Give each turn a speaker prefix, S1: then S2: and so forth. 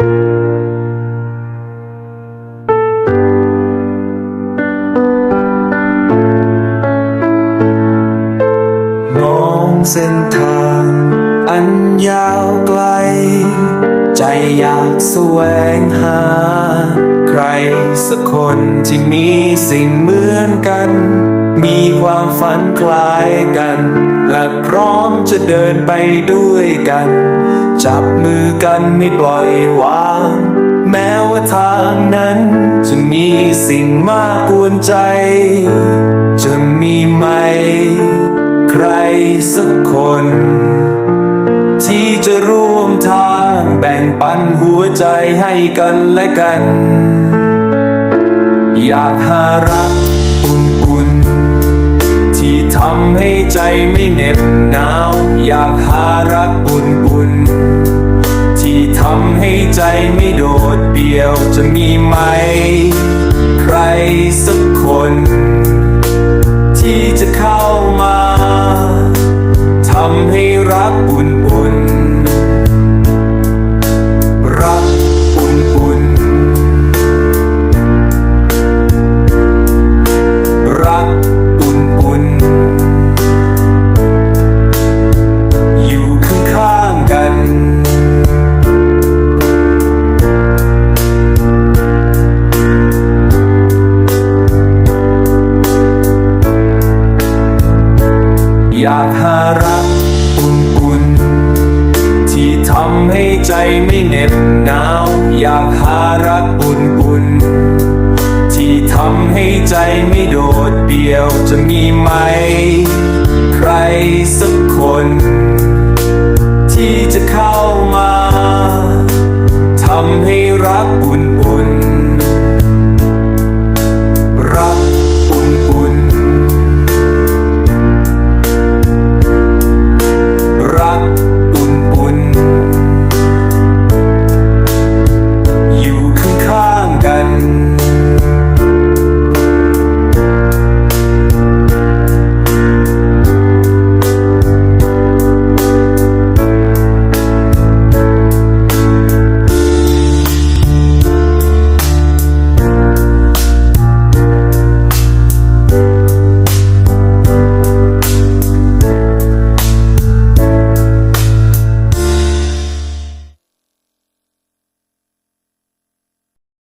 S1: มองเส้นทาง อันยาวไกล ใจอยากแสวงหา ใครสักคนที่มีสิ่งเหมือนกัน มีความฝันคล้ายกัน และพร้อมจะเดินไปด้วยกัน จับมือกันไม่ปล่อยวาง แม้ว่าทางนั้น จะมีสิ่งมากกวนใจ จะมีไหม ใครสักคน ที่จะร่วมทางแบ่งปันหัวใจให้กันและกัน อยากหารัก ทำให้ใจไม่เหน็บหนาว อยากหารักบุญบุญที่ทำให้ใจไม่โดดเดี่ยวจะมีไหม ใครสักคน ที่จะเข้ามาทำให้รัก อยากหารักอุ่นๆที่ทำให้ใจไม่เหน็บหนาว อยากหารักอุ่นๆที่ทำให้ใจไม่โดดเดี่ยวจะมีไหม